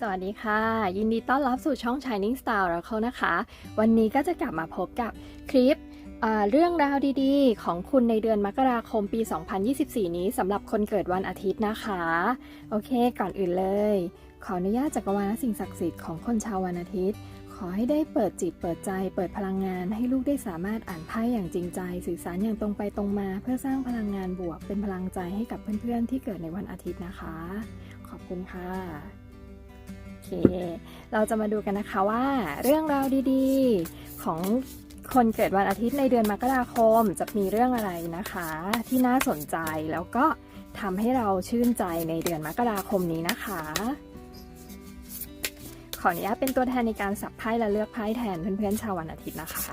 สวัสดีค่ะ ยินดีต้อนรับสู่ช่อง Shining Star เราเขานะคะ วันนี้ก็จะกลับมาพบกับคลิปเรื่องราวดีๆ ของคุณในเดือนมกราคมปี 2024 นี้สำหรับคนเกิดวันอาทิตย์นะคะ โอเค ก่อนอื่นเลย ขออนุญาตจักรวาลและสิ่งศักดิ์สิทธิ์ของคนชาววันอาทิตย์ ขอให้ได้เปิดจิตเปิดใจ เปิดพลังงาน ให้ลูกได้สามารถอ่านไพ่อย่างจริงใจ สื่อสารอย่างตรงไปตรงมา เพื่อสร้างพลังงานบวก เป็นพลังใจให้กับเพื่อนๆที่เกิดในวันอาทิตย์นะคะ ขอบคุณค่ะ เค เราจะมาดูกันนะคะว่าเรื่องราวดีๆ ของคนเกิดวันอาทิตย์ในเดือนมกราคมจะมีเรื่องอะไรนะคะ ที่น่าสนใจแล้วก็ทำให้เราชื่นใจในเดือนมกราคมนี้นะคะ ขออนุญาตเป็นตัวแทนในการสับไพ่และเลือกไพ่แทนเพื่อนๆชาววันอาทิตย์นะคะ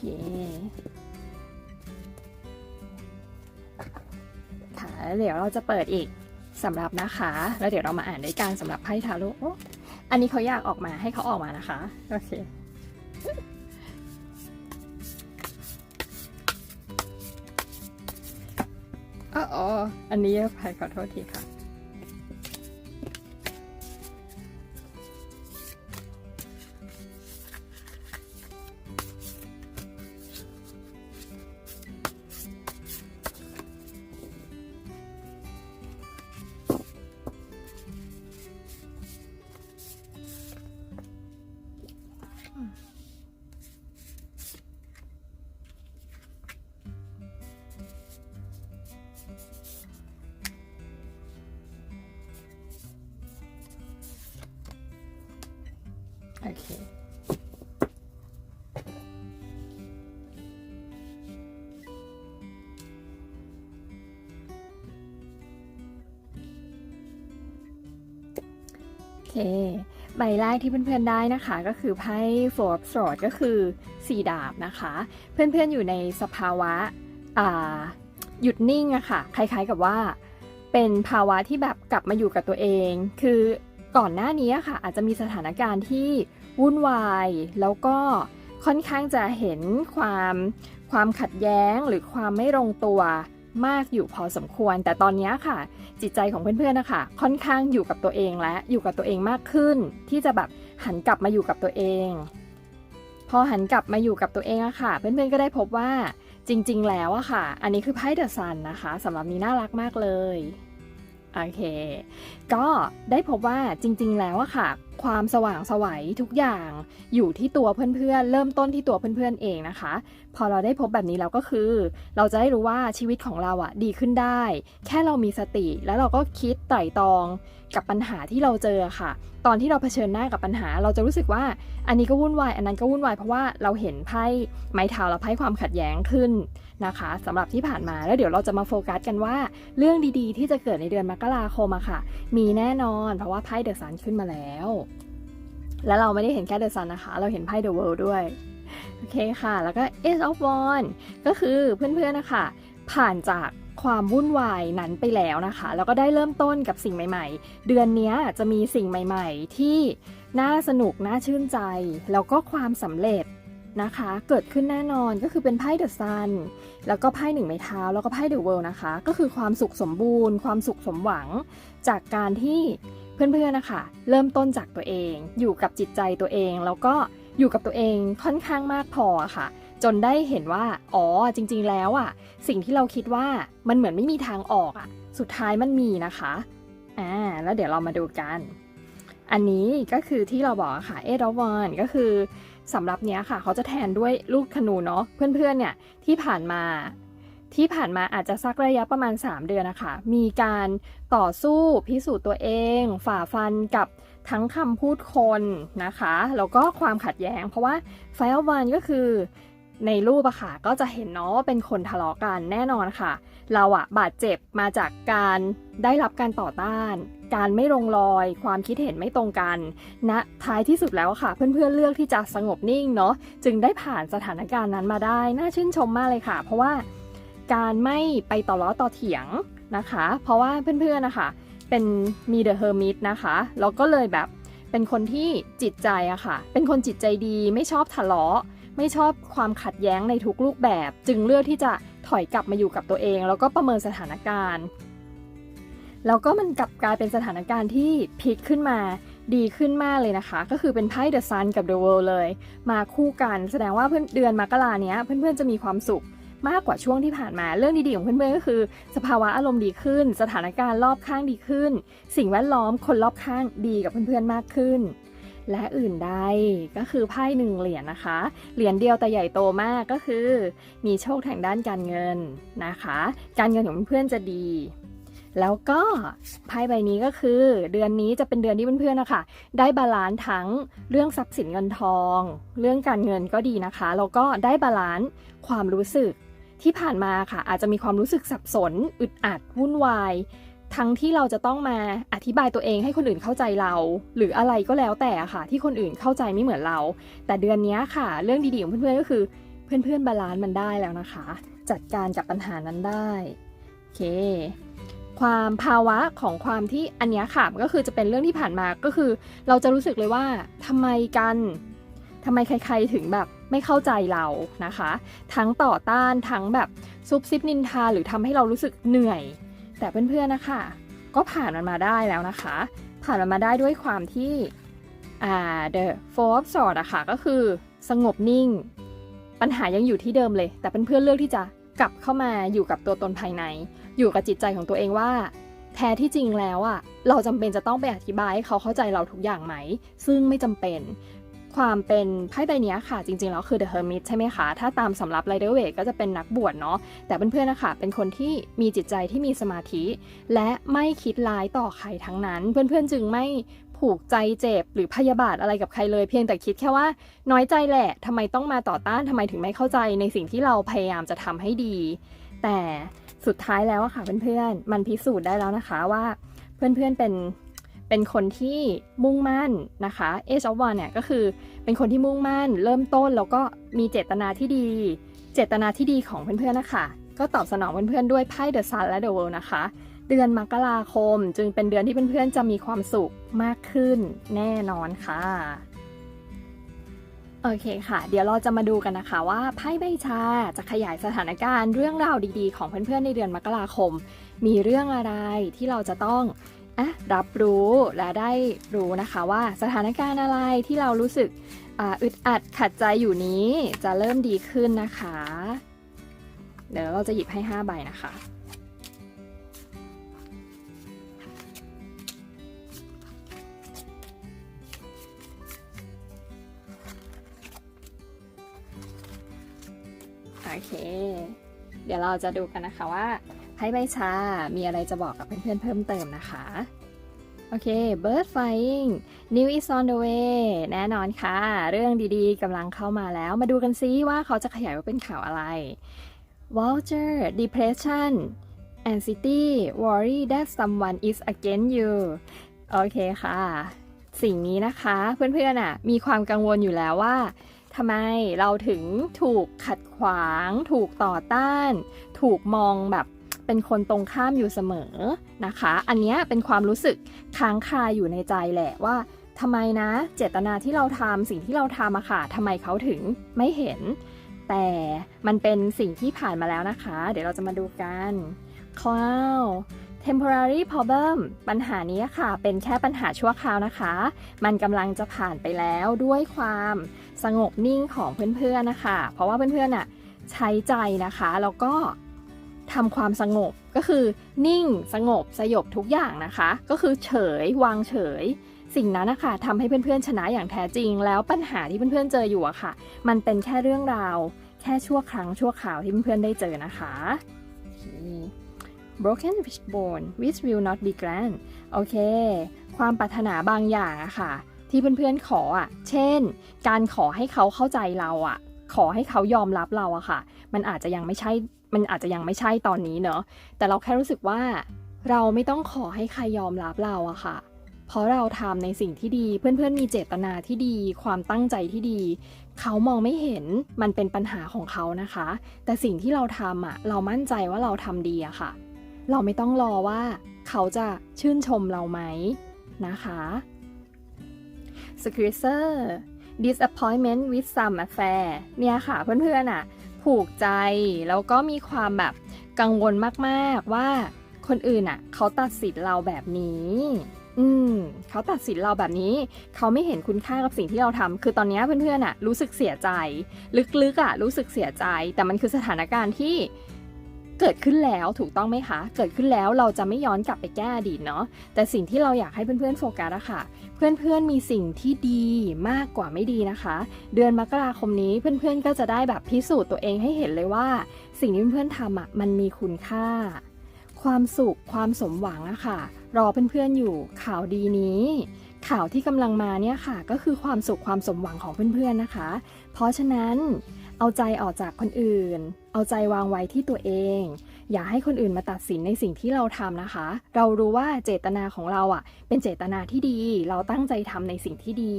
เคค่ะเดี๋ยวเราจะเปิดอีกสำหรับนะคะ แล้วเดี๋ยวเรามาอ่านด้วยกันสำหรับไพ่ทาโร่อันนี้เขาอยากออกมาให้เขาออกมานะคะ โอเคอ๋ออ๋ออันนี้ไพ่ขอโทษทีค่ะ เค โอเค ใบแรกที่เพื่อนๆได้นะคะก็คือไพ่ Four of Swords ก็คือสี่ดาบนะคะ เพื่อนๆอยู่ในสภาวะหยุดนิ่งอะค่ะ คล้ายๆกับว่า เป็นภาวะที่แบบกลับมาอยู่กับตัวเอง คือก่อนหน้านี้อะค่ะ อาจจะมีสถานการณ์ที่ วุ่นวาย แล้วก็ค่อนข้างจะเห็นความความขัดแย้งหรือความไม่ลงตัวมากอยู่พอสมควร แต่ตอนนี้ค่ะ จิตใจของเพื่อนๆนะคะค่อนข้างอยู่กับตัวเองและอยู่กับตัวเองมากขึ้น ที่จะแบบหันกลับมาอยู่กับตัวเอง พอหันกลับมาอยู่กับตัวเองอะค่ะ เพื่อนๆก็ได้พบว่าจริง ๆ แล้วอะค่ะ อันนี้คือไพ่เดอะซันนะคะสำหรับนี้น่ารักมากเลยโอเค ก็ได้พบว่าจริง ๆ แล้วอะค่ะ ความสว่างสวัยทุกอย่างอยู่ที่ตัวเพื่อนๆ เริ่มต้นที่ตัวเพื่อนๆเองนะคะ พอเราได้พบแบบนี้แล้วก็คือ เราจะได้รู้ว่าชีวิตของเราอะดีขึ้นได้ แค่เรามีสติแล้วเราก็คิดไตร่ตรองกับปัญหาที่เราเจอค่ะ ตอนที่เราเผชิญหน้ากับปัญหา เราจะรู้สึกว่าอันนี้ก็วุ่นวาย อันนั้นก็วุ่นวายเพราะว่าเราเห็นไพ่ไม้เท้าและไพ่ความขัดแย้งขึ้นนะคะสำหรับที่ผ่านมาแล้วเดี๋ยวเราจะมาโฟกัสกันว่า เรื่องดีๆ ที่จะเกิดในเดือนมกราคมอะค่ะ มีแน่นอน เพราะว่าไพ่เดอะซันขึ้นมาแล้ว และเราไม่ได้เห็นแค่เดอะซันนะคะ เราเห็นไพ่เดอะเวิลด์ด้วย โอเคค่ะ แล้วก็ Ace of Wands ก็คือเพื่อนๆนะคะ ผ่านจากความวุ่นวายนั้นไปแล้วนะคะ แล้วก็ได้เริ่มต้นกับสิ่งใหม่ ๆ เดือนนี้จะมีสิ่งใหม่ ๆ ที่น่าสนุก น่าชื่นใจ แล้วก็ความสำเร็จนะคะ เกิดขึ้นแน่นอนก็คือเป็นไพ่เดอะซันแล้วก็ไพ่หนึ่งไม้เท้า แล้วก็ไพ่เดอะเวิลด์นะคะ ก็คือความสุขสมบูรณ์ ความสุขสมหวัง จากการที่ เพื่อนๆนะคะเริ่มต้นจากตัวเอง อยู่กับจิตใจตัวเอง แล้วก็อยู่กับตัวเองค่อนข้างมากพอค่ะ จนได้เห็นว่า อ๋อจริง ๆ แล้วอะ สิ่งที่เราคิดว่ามันเหมือนไม่มีทางออกอะ สุดท้ายมันมีนะคะอ่าแล้วเดี๋ยวเรามาดูกัน อันนี้ก็คือที่เราบอกค่ะเอดอวันก็คือสำหรับเนี้ยค่ะ เขาจะแทนด้วยลูกธนูเนาะเพื่อนๆเนี่ยที่ผ่านมา ที่ผ่านมาอาจจะสักระยะประมาณ 3 เดือนนะคะ มีการต่อสู้พิสูจน์ตัวเอง ฝ่าฟันกับทั้งคำพูดคนนะคะ แล้วก็ความขัดแย้ง เพราะว่าไฟออฟวันก็คือในรูปอะค่ะ ก็จะเห็นเนาะว่าเป็นคนทะเลาะกันแน่นอนค่ะ เราอะบาดเจ็บมาจากการได้รับการต่อต้าน การไม่ลงรอย ความคิดเห็นไม่ตรงกันณนะท้ายที่สุดแล้วค่ะ เพื่อนๆเลือกที่จะสงบนิ่งเนาะจึงได้ผ่านสถานการณ์นั้นมาได้ น่าชื่นชมมากเลยค่ะ เพราะว่า การไม่ไปต่อล้อต่อเถียงนะคะ เพราะว่าเพื่อนๆนะคะ เป็นมีเดอะเฮอร์มิตนะคะแล้วก็เลยแบบเป็นคนที่จิตใจอะค่ะ เป็นคนจิตใจดีไม่ชอบทะเลาะ ไม่ชอบความขัดแย้งในทุกรูปแบบ จึงเลือกที่จะถอยกลับมาอยู่กับตัวเอง แล้วก็ประเมินสถานการณ์ แล้วก็มันกลับกลายเป็นสถานการณ์ที่พลิกขึ้นมาดีขึ้นมากเลยนะคะ ก็คือเป็นไพ่ The Sun กับ The World เลย มาคู่กันแสดงว่าเพื่อนเดือนมกราเนี้ยเพื่อนๆจะมีความสุข มากกว่าช่วงที่ผ่านมา เรื่องดีๆของเพื่อนๆก็คือ สภาวะอารมณ์ดีขึ้น สถานการณ์รอบข้างดีขึ้น สิ่งแวดล้อมคนรอบข้างดีกับเพื่อนๆมากขึ้น และอื่นใดก็คือไพ่หนึ่งเหรียญนะคะ เหรียญเดียวแต่ใหญ่โตมากก็คือ มีโชคทางด้านการเงินนะคะ การเงินของเพื่อนๆจะดีแล้วก็ไพ่ใบนี้ก็คือเดือนนี้จะเป็นเดือนที่เพื่อนๆนะคะได้บาลานซ์ทั้งเรื่องทรัพย์สินเงินทอง เรื่องการเงินก็ดีนะคะ แล้วก็ได้บาลานซ์ความรู้สึก ที่ผ่านมาค่ะอาจจะมีความรู้สึกสับสน อึดอัดวุ่นวาย ทั้งที่เราจะต้องมาอธิบายตัวเองให้คนอื่นเข้าใจเรา หรืออะไรก็แล้วแต่ค่ะ ที่คนอื่นเข้าใจไม่เหมือนเรา แต่เดือนนี้ค่ะ เรื่องดีๆของเพื่อนๆก็คือ เพื่อนๆบาลานซ์มันได้แล้วนะคะ จัดการกับปัญหานั้นได้โอเค ความภาวะของความที่อันนี้ค่ะก็คือจะเป็นเรื่องที่ผ่านมาก็คือ เราจะรู้สึกเลยว่าทำไมกันทำไมใคร ๆถึงแบบ ไม่เข้าใจเรานะคะ ทั้งต่อต้านทั้งแบบซุบซิบนินทาหรือทำให้เรารู้สึกเหนื่อย แต่เพื่อนๆนะคะ ก็ผ่านมันมาได้แล้วนะคะ ผ่านมันมาได้ด้วยความที่อ่า the four of swords อะค่ะก็คือสงบนิ่ง ปัญหายังอยู่ที่เดิมเลย แต่เพื่อนๆเลือกที่จะกลับเข้ามาอยู่กับตัวตนภายใน อยู่กับจิตใจของตัวเองว่า แท้ที่จริงแล้วอะเราจำเป็นจะต้องไปอธิบายให้เขาเข้าใจเราทุกอย่างไหม ซึ่งไม่จำเป็น ความเป็นไพ่ใบนี้ค่ะ จริงๆแล้วคือ The Hermit ใช่ไหมคะ ถ้าตามสำรับ Rider Waite ก็จะเป็นนักบวชเนาะแต่เพื่อนๆนะคะเป็นคนที่มีจิตใจที่มีสมาธิ และไม่คิดร้ายต่อใครทั้งนั้น เพื่อนๆจึงไม่ผูกใจเจ็บหรือพยาบาทอะไรกับใครเลย เพียงแต่คิดแค่ว่าน้อยใจแหละทำไมต้องมาต่อต้านทำไมถึงไม่เข้าใจในสิ่งที่เราพยายามจะทำให้ดี แต่สุดท้ายแล้วอะค่ะเพื่อนๆมันพิสูจน์ได้แล้วนะคะว่า เพื่อนๆเป็น เป็นคนที่มุ่งมั่นนะคะ Age of One เนี่ยก็คือเป็นคนที่มุ่งมั่น เริ่มต้นแล้วก็มีเจตนาที่ดี เจตนาที่ดีของเพื่อนๆนะคะ ก็ตอบสนองเพื่อนๆด้วยไพ่ The Sun และ The World นะคะ เดือนมกราคมจึงเป็นเดือนที่เพื่อนๆจะมีความสุขมากขึ้นแน่นอนค่ะโอเคค่ะ เดี๋ยวเราจะมาดูกันนะคะว่าไพ่ใบชาจะขยายสถานการณ์เรื่องราวดีๆ ของเพื่อนๆในเดือนมกราคม มีเรื่องอะไรที่เราจะต้อง อะรับรู้และได้รู้นะคะว่าสถานการณ์อะไรที่เรารู้สึกอึดอัดขัดใจอยู่นี้จะเริ่มดีขึ้นนะคะ เดี๋ยวเราจะหยิบให้ 5 ใบนะคะโอเค เดี๋ยวเราจะดูกันนะคะว่า ไพ่ใบชา มีอะไรจะบอกกับเพื่อนๆเพิ่มเติมนะคะ โอเค bird flying new is on the way แน่นอนค่ะ เรื่องดีๆกำลังเข้ามาแล้ว มาดูกันซิว่าเขาจะขยายว่าเป็นข่าวอะไร vulture depression anxiety worry that someone is against you โอเคค่ะ สิ่งนี้นะคะเพื่อนๆอะมีความกังวลอยู่แล้วว่าทำไมเราถึงถูกขัดขวาง ถูกต่อต้าน ถูกมองแบบ เป็นคนตรงข้ามอยู่เสมอนะคะ อันนี้เป็นความรู้สึกค้างคาอยู่ในใจแหละว่าทำไมนะ เจตนาที่เราทำสิ่งที่เราทำอะค่ะทำไมเขาถึงไม่เห็น แต่มันเป็นสิ่งที่ผ่านมาแล้วนะคะ เดี๋ยวเราจะมาดูกัน cloud temporary problem ปัญหานี้ค่ะ เป็นแค่ปัญหาชั่วคราวนะคะ มันกำลังจะผ่านไปแล้วด้วยความสงบนิ่งของเพื่อนๆนะคะ เพราะว่าเพื่อนๆน่ะใช้ใจนะคะ แล้วก็ ทำความสงบก็คือนิ่งสงบสยบทุกอย่างนะคะ ก็คือเฉยวางเฉย สิ่งนั้นนะคะทำให้เพื่อนๆชนะอย่างแท้จริง แล้วปัญหาที่เพื่อนๆเจออยู่อะค่ะ มันเป็นแค่เรื่องราว แค่ชั่วครั้งชั่วคราวที่เพื่อนๆได้เจอนะคะ broken wishbone which will not be grand โอเค ความปรารถนาบางอย่างอะค่ะ ที่เพื่อนๆขออะเช่น การขอให้เขาเข้าใจเราอะขอให้เขายอมรับเราอะค่ะ มันอาจจะยังไม่ใช่ มันอาจจะยังไม่ใช่ตอนนี้เนอะแต่เราแค่รู้สึกว่าเราไม่ต้องขอให้ใครยอมรับเราอะค่ะ เพราะเราทำในสิ่งที่ดี เพื่อนๆมีเจตนาที่ดี ความตั้งใจที่ดี เขามองไม่เห็นมันเป็นปัญหาของเขานะคะ แต่สิ่งที่เราทำอะเรามั่นใจว่าเราทำดีอะค่ะ เราไม่ต้องรอว่าเขาจะชื่นชมเราไหมนะคะ s c r e e r disappointment with some affair เนี่ยค่ะเพื่อนๆอะ ผูกใจ แล้วก็มีความแบบกังวลมากๆว่าคนอื่นอะเขาตัดสินเราแบบนี้ อืมเขาตัดสินเราแบบนี้ เขาไม่เห็นคุณค่ากับสิ่งที่เราทำคือตอนนี้เพื่อนๆอะรู้สึกเสียใจ ลึกๆอะ รู้สึกเสียใจ แต่มันคือสถานการณ์ที่ เกิดขึ้นแล้วถูกต้องไหมคะ เกิดขึ้นแล้วเราจะไม่ย้อนกลับไปแก้อดีตเนาะแต่สิ่งที่เราอยากให้เพื่อนๆโฟกัสอะค่ะ เพื่อนๆมีสิ่งที่ดีมากกว่าไม่ดีนะคะ เดือนมกราคมนี้เพื่อนๆก็จะได้แบบพิสูจน์ตัวเองให้เห็นเลยว่า สิ่งที่เพื่อนๆทำอะมันมีคุณค่า ความสุขความสมหวังอะค่ะ รอเพื่อนๆอยู่ข่าวดีนี้ข่าวที่กำลังมาเนี่ยค่ะ ก็คือความสุขความสมหวังของเพื่อนๆนะคะ เพราะฉะนั้น เอาใจออกจากคนอื่น เอาใจวางไว้ที่ตัวเอง อย่าให้คนอื่นมาตัดสินในสิ่งที่เราทำนะคะ เรารู้ว่าเจตนาของเราอะ เป็นเจตนาที่ดี เราตั้งใจทำในสิ่งที่ดี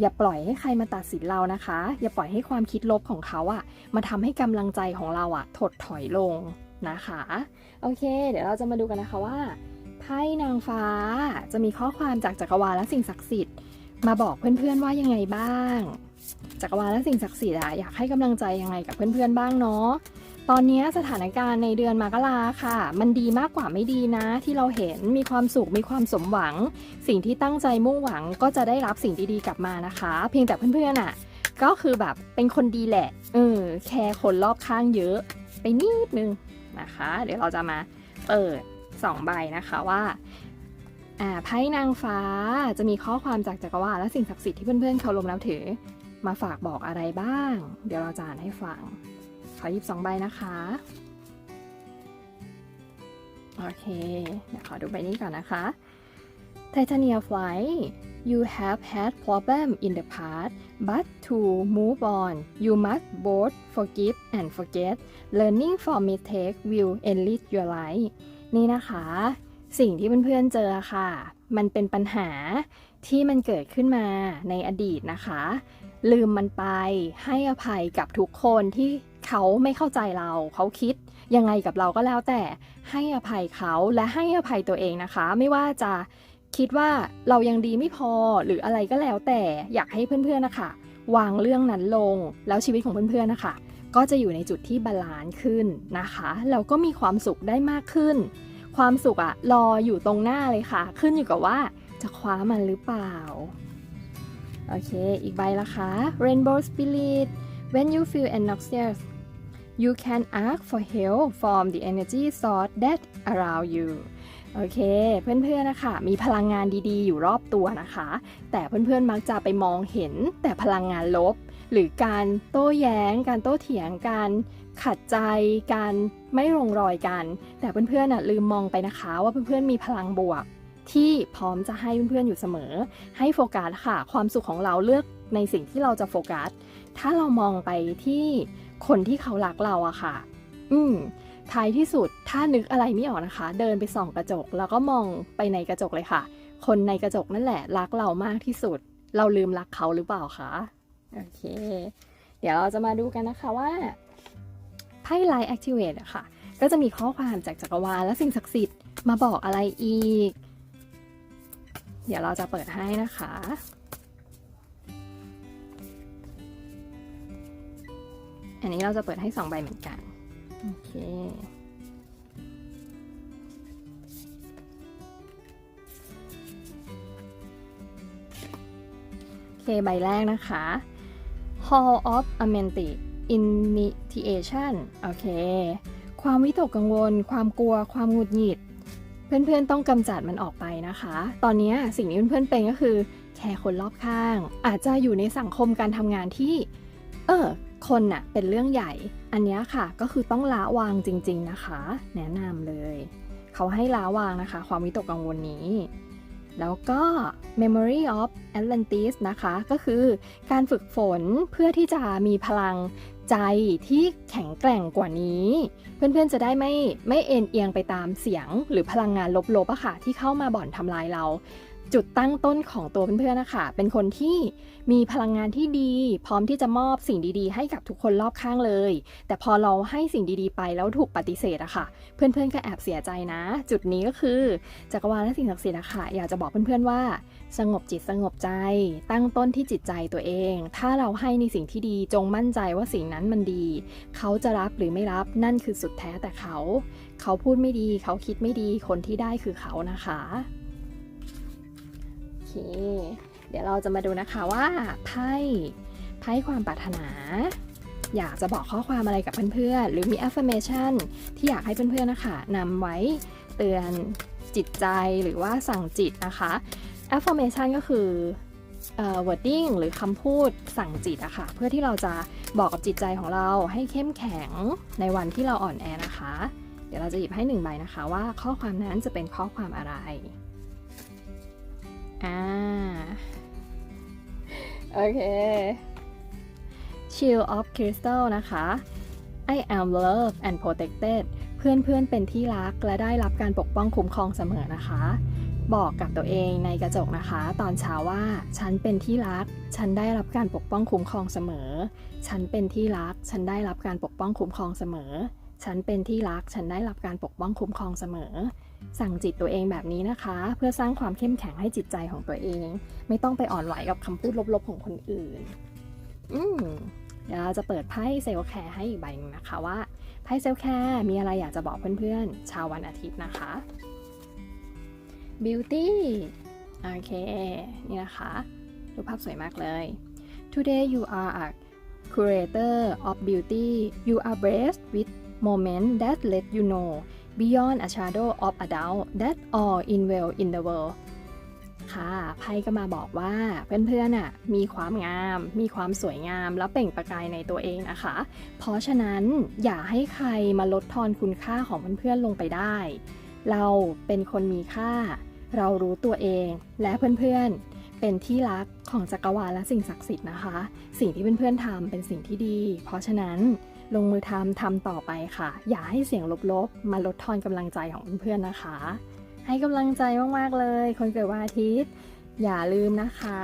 อย่าปล่อยให้ใครมาตัดสินเรานะคะ อย่าปล่อยให้ความคิดลบของเขาอะ มาทำให้กำลังใจของเราอะ ถดถอยลงนะคะ โอเค เดี๋ยวเราจะมาดูกันนะคะว่าไพ่นางฟ้าจะมีข้อความจากจักรวาลและสิ่งศักดิ์สิทธิ์ มาบอกเพื่อนๆว่ายังไงบ้าง จักรวาลและสิ่งศักดิ์สิทธิ์อะอยากให้กำลังใจยังไงกับเพื่อนๆบ้างเนาะตอนนี้สถานการณ์ในเดือนมกราค่ะ มันดีมากกว่าไม่ดีนะ ที่เราเห็นมีความสุขมีความสมหวัง สิ่งที่ตั้งใจมุ่งหวังก็จะได้รับสิ่งดีๆกลับมานะคะ เพียงแต่เพื่อนๆอะ ก็คือแบบเป็นคนดีแหละเออแคร์คนรอบข้างเยอะ ไปนิดนึงนะคะ เดี๋ยวเราจะมาเปิด2ใบนะคะว่าอ่าไพ่นางฟ้าจะมีข้อความจากจักรวาลและสิ่งศักดิ์สิทธิ์ที่เพื่อนๆเคารพนับถือ มาฝากบอกอะไรบ้าง เดี๋ยวเราจะอ่านให้ฟัง ขอหยิบสองใบนะคะ โอเค เดี๋ยวขอดูใบนี้ก่อนนะคะ Titania Fly you have had problem in the past but to move on you must both forgive and forget learning from mistake will enrich your life นี่นะคะ สิ่งที่เพื่อนๆเจอค่ะ มันเป็นปัญหาที่มันเกิดขึ้นมาในอดีตนะคะ ลืมมันไป ให้อภัยกับทุกคนที่เขาไม่เข้าใจเรา เขาคิดยังไงกับเราก็แล้วแต่ให้อภัยเขาและให้อภัยตัวเองนะคะ ไม่ว่าจะคิดว่าเรายังดีไม่พอหรืออะไรก็แล้วแต่อยากให้เพื่อนๆนะคะ วางเรื่องนั้นลงแล้วชีวิตของเพื่อนๆนะคะ ก็จะอยู่ในจุดที่บาลานซ์ขึ้นนะคะแล้วก็มีความสุขได้มากขึ้น ความสุขอะรออยู่ตรงหน้าเลยค่ะ ขึ้นอยู่กับว่าจะคว้ามันหรือเปล่า โอเค อีกใบละคะ Rainbow Spirit when you feel anxious you can ask for help from the energy source that around you โอเค เพื่อนๆนะคะ มีพลังงานดีๆ อยู่รอบตัวนะคะ แต่เพื่อนๆมักจะไปมองเห็นแต่พลังงานลบ หรือการโต้แย้ง การโต้เถียง การขัดใจ การไม่ลงรอยกัน แต่เพื่อนๆลืมมองไปนะคะ ว่าเพื่อนๆมีพลังบวก ที่พร้อมจะให้เพื่อนๆอยู่เสมอ ให้โฟกัสค่ะ ความสุขของเราเลือกในสิ่งที่เราจะโฟกัส ถ้าเรามองไปที่คนที่เขารักเราอะค่ะ อืมท้ายที่สุดถ้านึกอะไรไม่ออกนะคะ เดินไปส่องกระจก แล้วก็มองไปในกระจกเลยค่ะ คนในกระจกนั่นแหละ รักเรามากที่สุด เราลืมรักเขาหรือเปล่าคะโอเค เดี๋ยวเราจะมาดูกันนะคะว่าไพ่ไลท์แอคทีเวตอะค่ะ ก็จะมีข้อความจากจักรวาลและสิ่งศักดิ์สิทธิ์มาบอกอะไรอีก เดี๋ยวเราจะเปิดให้นะคะ อันนี้เราจะเปิดให้สองใบเหมือนกัน โอเค โอเค ใบแรกนะคะ Hall of Amenity Initiation โอเค ความวิตกกังวล ความกลัว ความหงุดหงิด เพื่อนๆต้องกำจัดมันออกไปนะคะ ตอนนี้สิ่งที่เพื่อนๆเป็นก็คือ แคร์คนรอบข้าง อาจจะอยู่ในสังคมการทำงานที่ เออ คนน่ะเป็นเรื่องใหญ่ อันนี้ค่ะก็คือต้องละวางจริง ๆนะคะ แนะนำเลย เขาให้ละวางนะคะ ความวิตกกังวลนี้ แล้วก็ Memory of Atlantis นะคะ ก็คือการฝึกฝนเพื่อที่จะมีพลัง ใจที่แข็งแกร่งกว่านี้ เพื่อนๆจะได้ไม่ไม่เอ็นเอียงไปตามเสียง หรือพลังงานลบๆอะค่ะที่เข้ามาบ่อนทำลายเรา จุดตั้งต้นของตัวเพื่อนๆนะคะเป็นคนที่มีพลังงานที่ดี พร้อมที่จะมอบสิ่งดีๆ ให้กับทุกคนรอบข้างเลย แต่พอเราให้สิ่งดีๆ ไปแล้วถูกปฏิเสธอะค่ะ เพื่อนๆก็แอบเสียใจนะ จุดนี้ก็คือจักรวาลและสิ่งศักดิ์สิทธิ์อะค่ะอยากจะบอกเพื่อนๆว่า สงบจิตสงบใจ ตั้งต้นที่จิตใจตัวเอง ถ้าเราให้ในสิ่งที่ดีจงมั่นใจว่าสิ่งนั้นมันดี เขาจะรับหรือไม่รับนั่นคือสุดแท้แต่เขา เขาพูดไม่ดี เขาคิดไม่ดีคนที่ได้คือเขานะคะโอเค เดี๋ยวเราจะมาดูนะคะว่าไพ่ไพ่ความปรารถนา อยากจะบอกข้อความอะไรกับเพื่อนๆหรือมี affirmation ที่อยากให้เพื่อนๆนะคะนำไว้เตือนจิตใจหรือว่าสั่งจิตนะคะ affirmation ก็คือเอ่อ wording หรือคำพูดสั่งจิตอะค่ะ เพื่อที่เราจะบอกกับจิตใจของเราให้เข้มแข็งในวันที่เราอ่อนแอนะคะ เดี๋ยวเราจะหยิบให้หนึ่งใบนะคะว่าข้อความนั้นจะเป็นข้อความอะไร อ่า โอเค Shield of Crystal นะคะ I am loved and protected เพื่อนเพื่อนเป็นที่รักและได้รับการปกป้องคุ้มครองเสมอนะคะ บอกกับตัวเองในกระจกนะคะ ตอนเช้าว่า ฉันเป็นที่รัก ฉันได้รับการปกป้องคุ้มครองเสมอ ฉันเป็นที่รัก ฉันได้รับการปกป้องคุ้มครองเสมอ ฉันเป็นที่รัก ฉันได้รับการปกป้องคุ้มครองเสมอ สั่งจิตตัวเองแบบนี้นะคะ เพื่อสร้างความเข้มแข็งให้จิตใจของตัวเอง ไม่ต้องไปอ่อนไหวกับคำพูดลบๆของคนอื่น อืมเดี๋ยวเราจะเปิดไพ่เซลล์แคร์ให้อีกใบนึงนะคะว่าไพ่เซลล์แคร์มีอะไรอยากจะบอกเพื่อนๆชาววันอาทิตย์นะคะ Beauty โอเค นี่นะคะรูปภาพสวยมากเลย Today you are a curator of beauty you are blessed with moment that let you know beyond a shadow of a doubt that all in well in the world ค่ะ ไพ่ก็มาบอกว่าเพื่อนๆน่ะมีความงาม มีความสวยงาม และเปล่งประกายในตัวเองนะคะ เพราะฉะนั้นอย่าให้ใครมาลดทอนคุณค่าของเพื่อนๆลงไปได้ เราเป็นคนมีค่า เรารู้ตัวเองและเพื่อนๆ เป็นที่รักของจักรวาลและสิ่งศักดิ์สิทธิ์นะคะ สิ่งที่เพื่อนๆทำเป็นสิ่งที่ดี เพราะฉะนั้นลงมือทำทำต่อไปค่ะ อย่าให้เสียงลบๆ มาลดทอนกำลังใจของเพื่อนๆนะคะ ให้กำลังใจมากๆเลย คนเกิดวันอาทิตย์ อย่าลืมนะคะ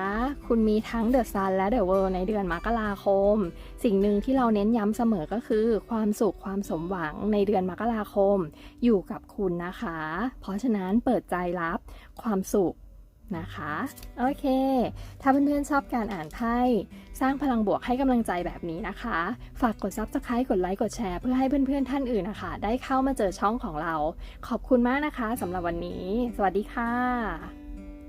คุณมีทั้งเดอะซันและเดอะเวิล์ในเดือนมกราคม สิ่งหนึ่งที่เราเน้นย้ำเสมอก็คือ ความสุขความสมหวังในเดือนมกราคม อยู่กับคุณนะคะ เพราะฉะนั้นเปิดใจรับความสุขนะคะ โอเค ถ้าเพื่อนๆชอบการอ่านไพ่สร้างพลังบวกให้กำลังใจแบบนี้นะคะ ฝากกด Subscribe กดไลค์กดแชร์เพื่อให้เพื่อนๆท่านอื่นนะคะ ได้เข้ามาเจอช่องของเรา ขอบคุณมากนะคะสำหรับวันนี้ สวัสดีค่ะ